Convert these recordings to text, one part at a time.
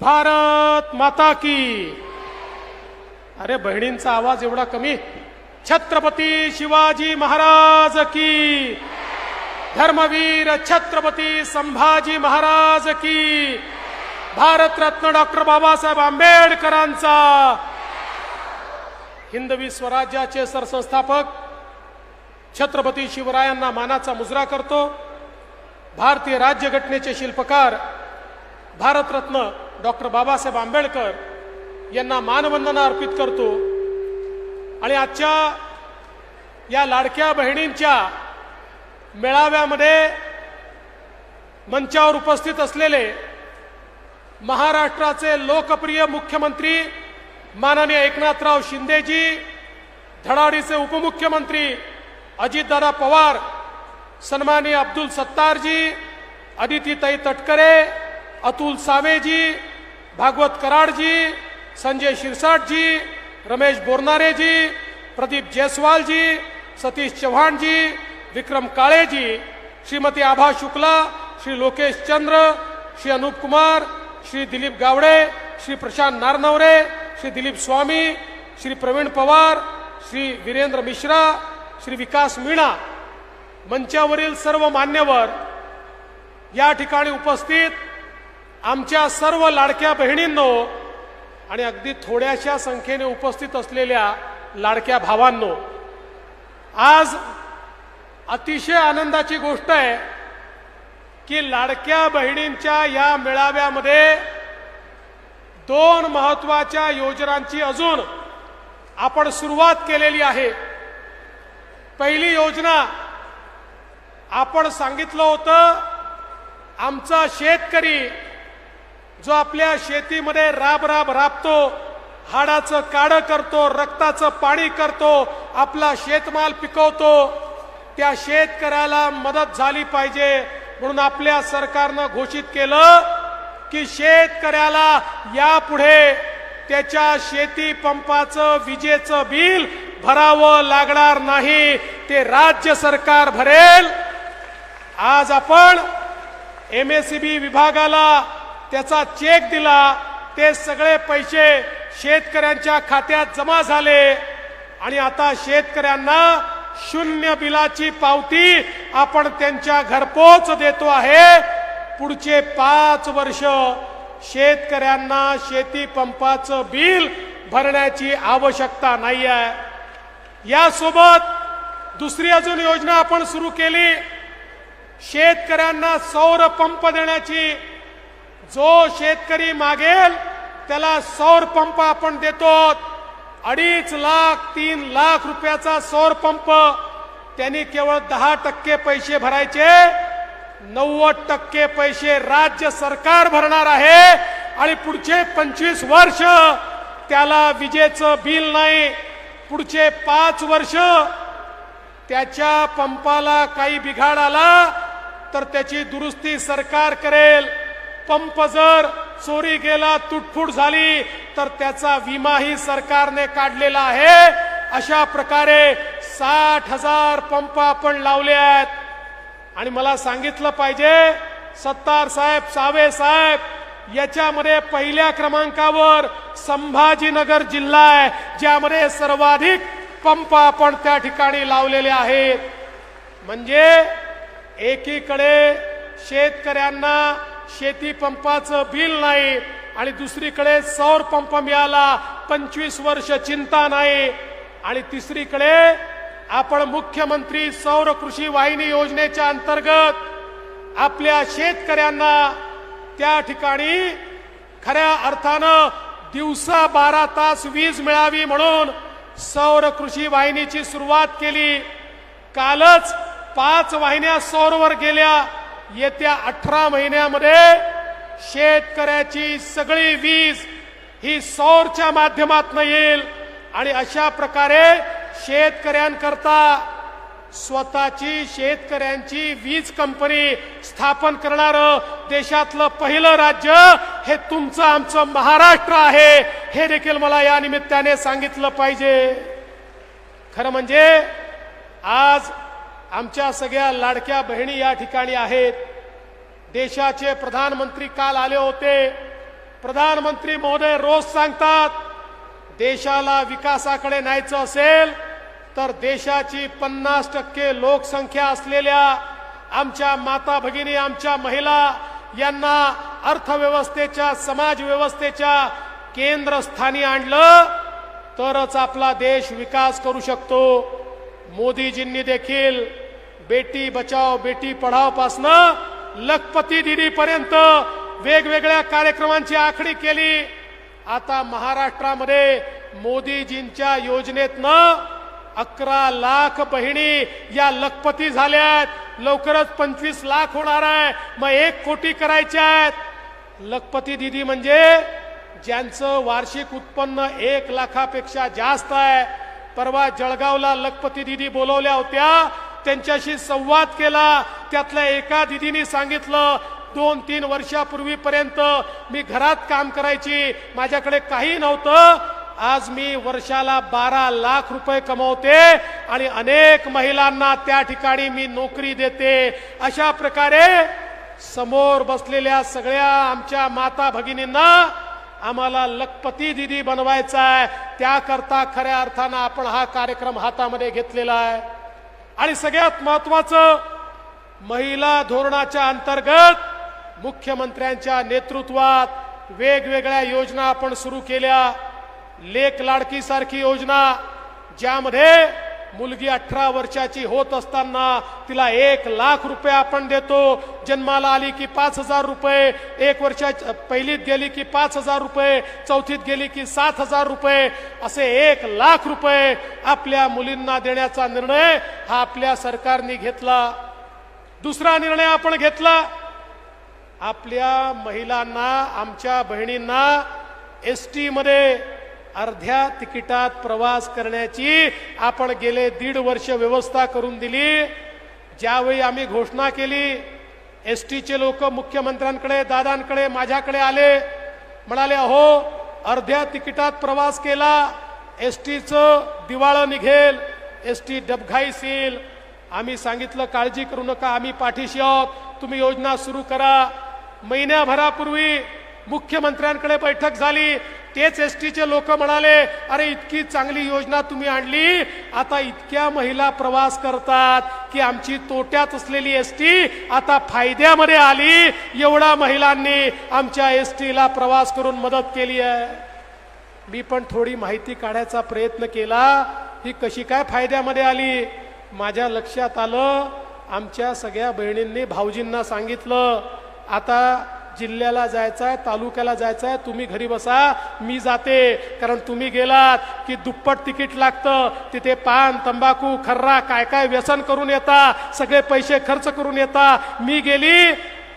भारत माता की। अरे बहिणींचा आवाज एवढा कमी. छत्रपती शिवाजी महाराज की। धर्मवीर छत्रपती संभाजी महाराज की। भारतरत्न डॉक्टर बाबासाहेब आंबेडकरांचा। हिंदवी स्वराज्याचे सरसंस्थापक छत्रपती शिवरायांना मानाचा मुजरा करतो. भारतीय राज्यघटनेचे शिल्पकार भारतरत्न डॉक्टर बाबासाहेब आंबेडकर यांना मानवंदना अर्पित करतो. आणि आजच्या या लाडक्या बहिणींच्या मेळाव्यामध्ये मंचावर उपस्थित असलेले महाराष्ट्राचे लोकप्रिय मुख्यमंत्री माननीय एकनाथराव शिंदेजी धडाडीचे उपमुख्यमंत्री अजितदादा पवार सन्माननीय अब्दुल सत्तारजी अदितीताई तटकरे अतुल सावेजी भागवत कराडजी संजय शिरसाटजी रमेश बोरनारेजी प्रदीप जयस्वालजी सतीश चव्हाणजी विक्रम काळेजी श्रीमती आभा शुक्ला श्री लोकेश चंद्र श्री अनुप कुमार श्री दिलीप गावडे श्री प्रशांत नारनवरे श्री दिलीप स्वामी श्री प्रवीण पवार श्री वीरेंद्र मिश्रा श्री विकास मीणा. मंचावरील सर्व मान्यवर या ठिकाणी उपस्थित आमच्या सर्व लाडक्या बहिणींनो आणि अगदी थोड्याशा संख्येने उपस्थित असलेल्या लाडक्या भावांनो आज अतिशय आनंदाची गोष्ट आहे की लाडक्या बहिणींच्या या मेळाव्यामध्ये दोन महत्त्वाच्या योजनांची अजून आपण सुरुवात केलेली आहे. पहिली योजना आपण सांगितलं होतं आमचा शेतकरी जो आपल्या शेतीमध्ये राब राब राबतो हाडाचं काडं करतो रक्ताचं पाणी करतो आपला शेतमाल पिकवतो त्या शेतकऱ्याला मदत झाली पाहिजे म्हणून आपल्या सरकारनं घोषित केलं की शेतकऱ्याला यापुढे त्याच्या शेती पंपाचं विजेचं बिल भरावं लागणार नाही ते राज्य सरकार भरेल. आज आपण एम एस बी विभागाला त्याचा चेक दिला ते सगळे पैसे शेतकऱ्यांच्या खात्यात जमा झाले. आणि आता शेतकऱ्यांना शून्य बिलाची पावती आपण त्यांच्या घरपोच देतो आहे. पुढचे पाच वर्ष शेतकऱ्यांना शेती पंपाचं बिल भरण्याची आवश्यकता नाही आहे यासोबत दुसरी अजून योजना आपण सुरू केली. शेतकऱ्यांना सौर पंप देण्याची जो शेतकरी मागेल त्याला सौर पंप आपण देतो अडीच लाख तीन लाख रुपयाचा सौर पंप. त्यांनी केवळ दहा टक्के पैसे भरायचे. नव्वद टक्के पैसे राज्य सरकार भरणार आहे. आणि पुढचे पंचवीस वर्ष त्याला विजेचं बिल नाही. पुढचे पाच वर्ष त्याच्या पंपाला काही बिघाड आला तर त्याची दुरुस्ती सरकार करेल. पंप जर चोरी गेला तुटफूट झाली तर त्याचा विमाही सरकारने काढलेला आहे. अशा प्रकारे साठ हजार पंप आपण लावले आहेत. आणि मला सांगितलं पाहिजे सत्तार साहेब सावे साहेब याच्यामध्ये पहिल्या क्रमांकावर संभाजीनगर जिल्हा आहे ज्यामध्ये सर्वाधिक पंप आपण त्या ठिकाणी लावलेले आहेत. म्हणजे एकीकडे शेतकऱ्यांना शेती पंपाचं बिल नाही आणि दुसरीकडे सौर पंप मिळाला पंचवीस वर्ष चिंता नाही. आणि तिसरीकडे आपण मुख्यमंत्री सौर कृषी वाहिनी योजनेच्या अंतर्गत आपल्या शेतकऱ्यांना त्या ठिकाणी खऱ्या अर्थानं दिवसा बारा तास वीज मिळावी म्हणून सौर कृषी वाहिनीची सुरुवात केली. कालच पाच वाहिन्या सौरवर गेल्या. येत्या अठरा महिन्यामध्ये शेतकऱ्याची सगळी वीज ही सौरच्या माध्यमातून येईल आणि अशा प्रकारे शेतकऱ्यांकरता स्वतःची शेतकऱ्यांची वीज कंपनी स्थापन करणारं देशातलं पहिलं राज्य हे तुमचं आमचं महाराष्ट्र आहे हे देखील मला या निमित्ताने सांगितलं पाहिजे. खरं म्हणजे आज आमच्या सगळ्या लाडक्या बहिणी या ठिकाणी आहेत. देशाचे प्रधानमंत्री काल आले होते. प्रधानमंत्री महोदय रोज सांगतात देशाला विकासाकडे न्यायचं असेल तर देशाची पन्नास टक्के लोकसंख्या असलेल्या आमच्या माता भगिनी आमच्या महिला यांना अर्थव्यवस्थेच्या समाजव्यवस्थेच्या केंद्रस्थानी आणलं तरच आपला देश विकास करू शकतो. मोदीजींनी देखील बेटी बचाव बेटी पढावपासनं लखपती दिदी पर्यंत वेगवेगळ्या कार्यक्रमांची आखणी केली. आता महाराष्ट्रामध्ये मोदीजींच्या योजनेतनं अकरा लाख बहिणी या लखपती झाल्यात. लवकरच पंचवीस लाख होणार आहे. मग एक कोटी करायच्या आहेत. लखपती दिदी म्हणजे ज्यांचं वार्षिक उत्पन्न एक लाखापेक्षा जास्त आहे. परवा जळगावला लखपती दिदी बोलवल्या होत्या. त्यांच्याशी संवाद केला. त्यातल्या एका दिदीने सांगितलं दोन तीन वर्षापूर्वीपर्यंत मी घरात काम करायची. माझ्याकडे काही नव्हतं. आज मी वर्षाला बारा लाख रुपये कमवते आणि अनेक महिलांना त्या ठिकाणी मी नोकरी देते. अशा प्रकारे समोर बसलेल्या सगळ्या आमच्या माता भगिनींना आम्हाला लखपती दिदी बनवायचा आहे. त्याकरता खऱ्या अर्थानं आपण हा कार्यक्रम हातामध्ये घेतलेला आहे. आणि सगळ्यात महत्वाचं महिला धोरणाच्या अंतर्गत मुख्यमंत्र्यांच्या नेतृत्वात वेगवेगळ्या योजना आपण सुरू केल्या. लेख लाडकी सारखी योजना ज्यामध्ये मुलगी अठरा वर्षाची होत असताना तिला एक लाख रुपये आपण देतो. जन्माला आली की पाच हजार रुपये. एक वर्षा पहिलीत गेली की पाच हजार रुपये. चौथीत गेली की सात हजार रुपये. असे एक लाख रुपये आपल्या मुलींना देण्याचा निर्णय हा आपल्या सरकारने घेतला. दुसरा निर्णय आपण घेतला. आपल्या महिलांना आमच्या बहिणींना एस टीमध्ये अर्ध्या तिकिटात प्रवास करण्याची आपण गेले दीड वर्ष व्यवस्था करून दिली. ज्यावेळी आम्ही घोषणा केली एस टीचे लोक मुख्यमंत्र्यांकडे दादांकडे माझ्याकडे आले. म्हणाले अहो अर्ध्या तिकिटात प्रवास केला एस टीचं दिवाळं निघेल एस टी डबघाईसील. आम्ही सांगितलं काळजी करू नका आम्ही पाठीशी आहोत तुम्ही योजना सुरू करा. महिन्याभरापूर्वी मुख्यमंत्र्यांकडे बैठक झाली. तेच एस टीचे लोक म्हणाले अरे इतकी चांगली योजना तुम्ही आणली. आता इतक्या महिला प्रवास करतात की आमची तोट्यात असलेली एस टी आता फायद्यामध्ये आली. एवढा महिलांनी आमच्या एस टीला प्रवास करून मदत केली आहे. मी पण थोडी माहिती काढायचा प्रयत्न केला. ही कशी काय फायद्यामध्ये आली? माझ्या लक्षात आलं आमच्या सगळ्या बहिणींनी भाऊजींना सांगितलं आता जिल्ह्याला जायचं आहे तालुक्याला जायचं आहे तुम्ही घरी बसा मी जाते. कारण तुम्ही गेलात की दुप्पट तिकीट लागतं तिथे पान तंबाखू खर्रा काय काय व्यसन करून येता सगळे पैसे खर्च करून येता. मी गेली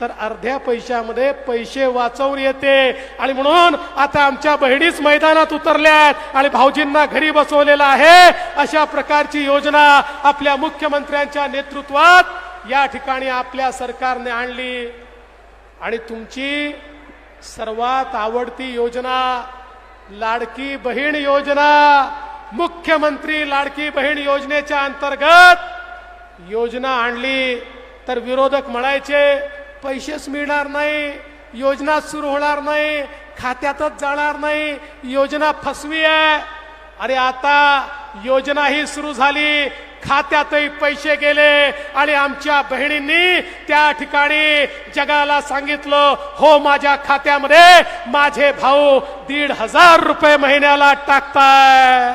तर अर्ध्या पैशामध्ये पैसे वाचवून येते. आणि म्हणून आता आमच्या बहिणीच मैदानात उतरल्यात आणि भाऊजींना घरी बसवलेलं आहे. अशा प्रकारची योजना आपल्या मुख्यमंत्र्यांच्या नेतृत्वात या ठिकाणी आपल्या सरकारने आणली. आणि तुमची सर्वात आवडती योजना लाडकी बहीण योजना मुख्यमंत्री लाडकी बहीण योजनेच्या अंतर्गत योजना आणली. तर विरोधक म्हणायचे पैसेच मिळणार नाही योजना सुरू होणार नाही खात्यातच जाणार नाही योजना फसवी आहे. अरे आता योजना ही सुरू झाली खात्यातही पैसे गेले आणि आमच्या बहिणींनी त्या ठिकाणी जगाला सांगितलं हो माझ्या खात्यामध्ये माझे भाऊ दीड हजार रुपये महिन्याला टाकताय.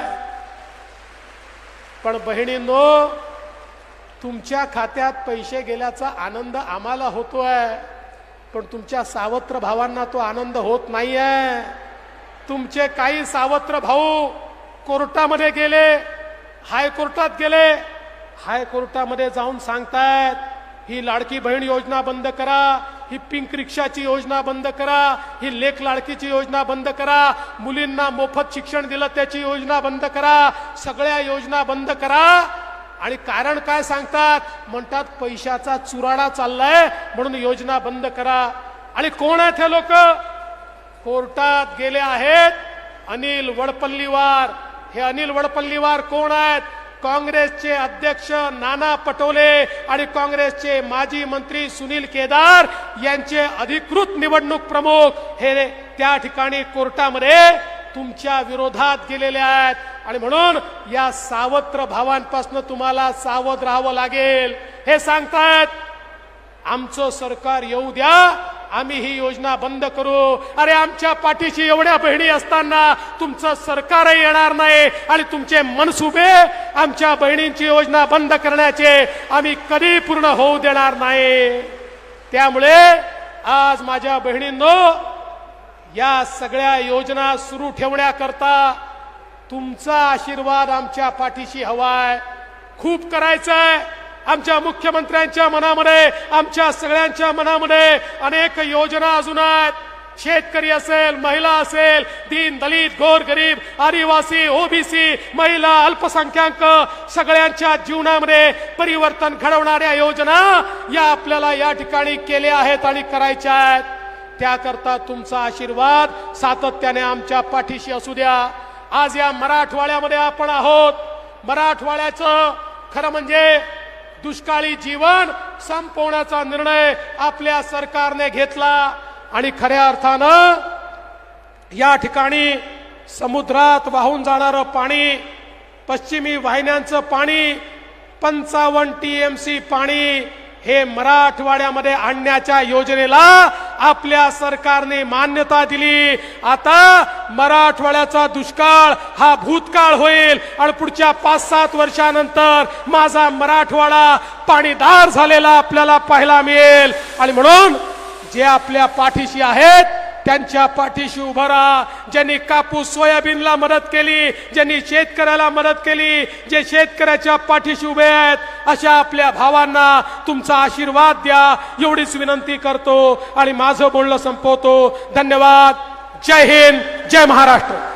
पण बहिणींनो तुमच्या खात्यात पैसे गेल्याचा आनंद आम्हाला होतोय पण तुमच्या सावत्र भावांना तो आनंद होत नाहीये. तुमचे काही सावत्र भाऊ कोर्टामध्ये गेले हायकोर्टात गेले. हायकोर्टामध्ये जाऊन सांगतायत ही लाडकी बहीण योजना बंद करा ही पिंक रिक्षाची योजना बंद करा ही लेख लाडकीची योजना बंद करा मुलींना मोफत शिक्षण दिलं त्याची योजना बंद करा सगळ्या योजना बंद करा. आणि कारण काय सांगतात? म्हणतात पैशाचा चुराडा चाललाय म्हणून योजना बंद करा. आणि कोण आहेत हे लोक? कोर्टात गेले आहेत अनिल वडपल्लीवार. हे अनिल वडपल्लीवार कोण आहेत? काँग्रेसचे अध्यक्ष नाना पटोले आणि काँग्रेसचे माजी मंत्री सुनील केदार यांचे अधिकृत निवडणूक प्रमुख हे त्या ठिकाणी कोर्टामध्ये तुमच्या विरोधात गेलेले आहेत. आणि म्हणून या सावत्र भावांपासून तुम्हाला सावध राहावं लागेल. हे सांगतायत आमचं सरकार येऊ द्या आम्ही ही योजना बंद करू. अरे आमच्या पाठीशी एवढ्या बहिणी असताना तुमचं सरकारही येणार नाही आणि तुमचे मनसुबे आमच्या बहिणींची योजना बंद करण्याचे आम्ही कधी पूर्ण होऊ देणार नाही. त्यामुळे आज माझ्या बहिणींनो या सगळ्या योजना सुरू ठेवण्याकरता तुमचा आशीर्वाद आमच्या पाठीशी हवाय. खूप करायचंय. आमच्या मुख्यमंत्र्यांच्या मनामध्ये आमच्या सगळ्यांच्या मनामध्ये अनेक योजना अजून आहेत. शेतकरी असेल महिला असेल दीन दलित गोर गरीब आदिवासी ओबीसी महिला अल्पसंख्याक सगळ्यांच्या जीवनामध्ये परिवर्तन घडवणाऱ्या योजना या आपल्याला या ठिकाणी केल्या आहेत आणि करायच्या आहेत. त्याकरता तुमचा आशीर्वाद सातत्याने आमच्या पाठीशी असू द्या. आज या मराठवाड्यामध्ये आपण आहोत. मराठवाड्याचं खरं म्हणजे दुष्काळी जीवन संपवण्याचा निर्णय आपल्या सरकारने घेतला. आणि खऱ्या अर्थानं या ठिकाणी समुद्रात वाहून जाणारं पाणी पश्चिमी वाहिन्यांचं पाणी पंचावन्न टी एम सी पाणी हे मराठवाड्यामध्ये आणण्याच्या योजनेला आपल्या सरकारने मान्यता दिली. आता मराठवाड्याचा दुष्काळ हा भूतकाळ होईल. आणि पुढच्या पाच सात वर्षानंतर माझा मराठवाडा पाणीदार झालेला आपल्याला पाहायला मिळेल. आणि म्हणून जे आपल्या पाठीशी आहेत त्यांच्या पाठीशी उभं राहा. ज्यांनी कापूस सोयाबीनला मदत केली ज्यांनी शेतकऱ्याला मदत केली जे शेतकऱ्याच्या पाठीशी उभे आहेत अशा आपल्या भावांना तुमचा आशीर्वाद द्या. एवढीच विनंती करतो आणि माझं बोलणं संपवतो. धन्यवाद. जय हिंद. जय महाराष्ट्र.